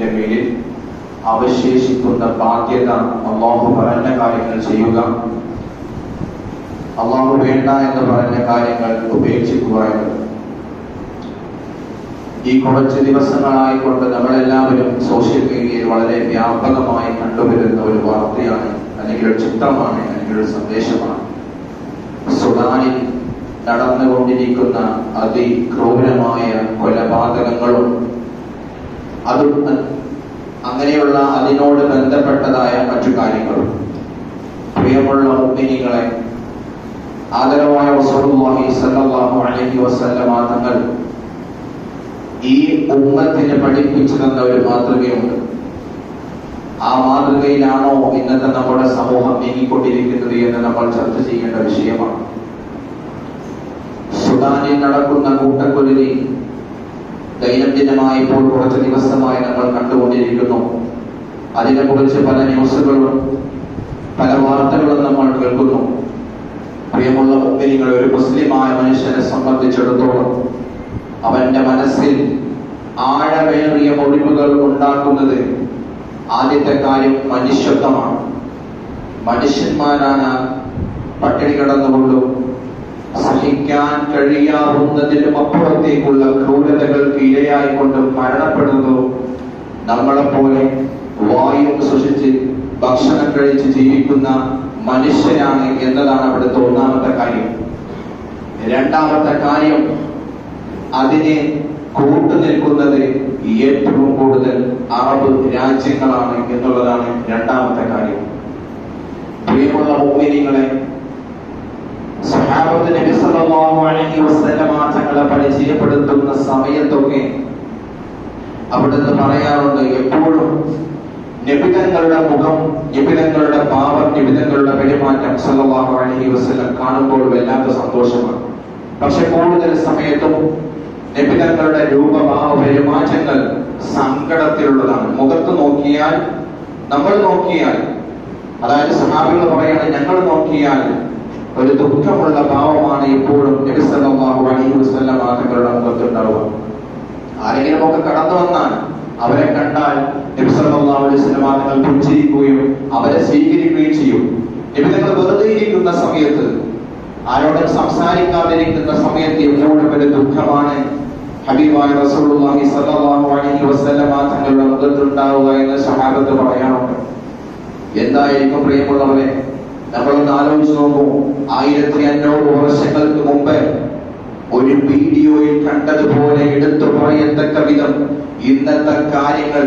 മനുഷ്യന്റെ മേലിൽ അവശേഷിക്കുന്ന ബാധ്യത അള്ളാഹു പറഞ്ഞ കാര്യങ്ങൾ ചെയ്യുക. അള്ളാഹു വേണ്ട എന്ന് പറഞ്ഞ കാര്യങ്ങൾ ഉപേക്ഷിക്കുക ഈ കുറച്ച് ദിവസങ്ങളായിക്കൊണ്ട് നമ്മളെല്ലാവരും സോഷ്യൽ മീഡിയയിൽ വളരെ വ്യാപകമായി കണ്ടുവരുന്ന ഒരു വാർത്തയാണ് അല്ലെങ്കിൽ ഒരു ചിത്രമാണ് അല്ലെങ്കിൽ ഒരു സന്ദേശമാണ്. സുഡാനിൽ നടന്നുകൊണ്ടിരിക്കുന്ന അതിക്രൂരമായ കൊലപാതകങ്ങളും അതും അങ്ങനെയുള്ള അതിനോട് ബന്ധപ്പെട്ടതായ മറ്റു കാര്യങ്ങളും. പ്രിയമുള്ള മുഗ്മിനികളെ ആദരവായ റസൂലുള്ളാഹി സല്ലല്ലാഹു അലൈഹി വസല്ലമ തങ്ങൾ ഈ ഉമ്മത്തിന് പഠിപ്പിച്ചു തന്ന ഒരു മാതൃകയുണ്ട്. ആ മാതൃകയിലാണോ ഇന്നത്തെ നമ്മുടെ സമൂഹം നീങ്ങിക്കൊണ്ടിരിക്കുന്നത് എന്ന് നമ്മൾ ചർച്ച ചെയ്യേണ്ട വിഷയമാണ്. സുഡാനിൽ നടക്കുന്ന കൂട്ടക്കൊരുതി ദൈനംദിനമായി ഇപ്പോൾ കുറച്ച് ദിവസമായി നമ്മൾ കണ്ടുകൊണ്ടിരിക്കുന്നു. അതിനെക്കുറിച്ച് പല ന്യൂസുകളും പല വാർത്തകളും നമ്മൾ കേൾക്കുന്നു. പ്രിയമുള്ള മുമ്പിനികൾ ഒരു മുസ്ലിമായ മനുഷ്യനെ സംബന്ധിച്ചിടത്തോളം അവന്റെ മനസ്സിൽ ആഴമേറിയ മുറിവുകൾ ഉണ്ടാക്കുന്നത് ആദ്യത്തെ കാര്യം മനുഷ്യത്വമാണ്. മനുഷ്യന്മാരാണ് പട്ടിണി കിടന്നുകൊണ്ടും സഹിക്കാൻ കഴിയാവുന്നതിലും അപ്പുറത്തേക്കുള്ള ക്രൂരതകൾക്ക് ഇരയായിക്കൊണ്ട് മരണപ്പെടുന്നു. നമ്മളെപ്പോലെ വായു സൃഷ്ടിച്ച് ഭക്ഷണം കഴിച്ച് ജീവിക്കുന്ന മനുഷ്യനാണ് എന്നതാണ് അവിടുത്തെ ഒന്നാമത്തെ കാര്യം. രണ്ടാമത്തെ കാര്യം അതിനെ കൂട്ടു നിൽക്കുന്നത് ഏറ്റവും കൂടുതൽ അറബ് രാജ്യങ്ങളാണ് എന്നുള്ളതാണ് രണ്ടാമത്തെ കാര്യം. പ്രിയമുള്ള മോമിനികളെ സഹാബത്ത് നബി സല്ലല്ലാഹു അലൈഹി വസല്ലമ തങ്ങളെ പരിചയപ്പെടുത്തുന്ന സമയത്തൊക്കെ അവിടുന്ന് പറയാറുണ്ട് എപ്പോഴും നിബിതങ്ങളുടെ മുഖം നിബിതങ്ങളുടെ പാവം നിബിതങ്ങളുടെ പെരുമാറ്റം സല്ലല്ലാഹു അലൈഹി വസല്ലം കാണുമ്പോൾ വല്ലാത്ത സന്തോഷമാണ്. പക്ഷെ കൂടുതൽ സമയത്തും നിബിതങ്ങളുടെ രൂപഭാവ പെരുമാറ്റങ്ങൾ സങ്കടത്തിലുള്ളതാണ്. മുഖത്ത് നോക്കിയാൽ നമ്മൾ നോക്കിയാൽ അതായത് സഹാബികൾ പറയാണ് ഞങ്ങൾ നോക്കിയാൽ ഒരു ദുഃഖമുള്ള ഭാവമാണ് ഇപ്പോഴും നബി സല്ലല്ലാഹു അലൈഹി വസല്ലം തങ്ങളുടെ മുഖത്തുണ്ടാവുക ആരെങ്കിലും ഒക്കെ കടന്നു വന്നാൽ അവരെ കണ്ടാൽ നബി സല്ലല്ലാഹു അലൈഹി വസല്ലം തങ്ങൾ പുഞ്ചിരിക്കുകയും അവരെ സ്വീകരിക്കുകയും ചെയ്യും. നബി തങ്ങൾ വെറുതെ ഇരിക്കുന്ന സമയത്ത് ആരോടും സംസാരിക്കാതിരിക്കുന്ന സമയത്ത് എപ്പോഴും ഒരു ദുഃഖമാണ് ഹബീബായ റസൂലുള്ളാഹി സ്വല്ലല്ലാഹു അലൈഹി വസല്ലം തങ്ങളുടെ മുഖത്തുണ്ടാവുക എന്ന് സഹാബത്ത് പറയാറുണ്ട്. എന്തായിരിക്കും പ്രിയമുള്ളവരെ? നമ്മളൊന്ന് ആലോചിച്ച് നോക്കൂ ആയിരത്തി അഞ്ഞൂറ് വർഷങ്ങൾക്ക് മുമ്പ് ഒരു വീഡിയോയിൽ കണ്ടതുപോലെ എടുത്തു പറയത്തക്ക വിധം ഇന്നത്തെ കാര്യങ്ങൾ